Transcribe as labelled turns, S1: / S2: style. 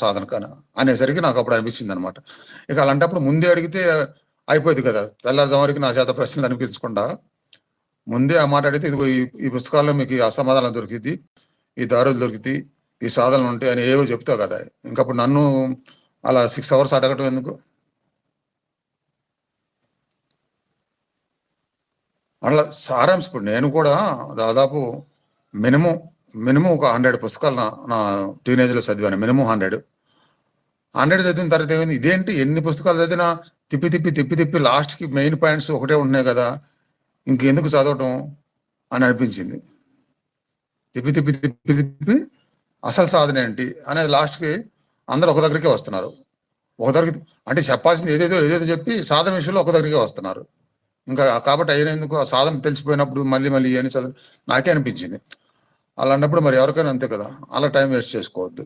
S1: సాధన కానీ అనేసరికి నాకు అప్పుడు అనిపించింది అనమాట ఇక అలాంటప్పుడు ముందే అడిగితే అయిపోయింది కదా. తెల్లారుజామురికి నా చేత ప్రశ్నలు అనిపించకుండా ముందే ఆ మాట అడిగితే ఇదిగో ఈ పుస్తకాల్లో మీకు అసమాధానం దొరికింది ఈ దారులు దొరికింది ఈ సాధనలు ఉంటాయి అని ఏవో చెప్తావు కదా. ఇంకప్పుడు నన్ను అలా సిక్స్ అవర్స్ అడగటం ఎందుకు? అట్లా సారాంశ ఇప్పుడు నేను కూడా దాదాపు మినిమం మినిమం ఒక హండ్రెడ్ పుస్తకాలు నా నా టీనేజ్లో చదివాను మినిమం హండ్రెడ్. హండ్రెడ్ చదివిన తర్వాత ఏమైంది? ఇదేంటి? ఎన్ని పుస్తకాలు చదివినా తిప్పి తిప్పి తిప్పి తిప్పి లాస్ట్కి మెయిన్ పాయింట్స్ ఒకటే ఉన్నాయి కదా ఇంకెందుకు చదవటం అని అనిపించింది. తిప్పి తిప్పి తిప్పి తిప్పి అసలు సాధన ఏంటి అనేది లాస్ట్కి అందరూ ఒక దగ్గరికే వస్తున్నారు. ఒక దగ్గరికి అంటే చెప్పాల్సింది ఏదేదో ఏదేదో చెప్పి సాధన విషయంలో ఒక దగ్గరికే వస్తున్నారు. ఇంకా కాబట్టి అయినందుకు ఆ సాధన తెలిసిపోయినప్పుడు మళ్ళీ మళ్ళీ అని చదువు నాకే అనిపించింది. అలాంటప్పుడు మరి ఎవరికైనా అంతే కదా? అలా టైం వేస్ట్ చేసుకోవద్దు.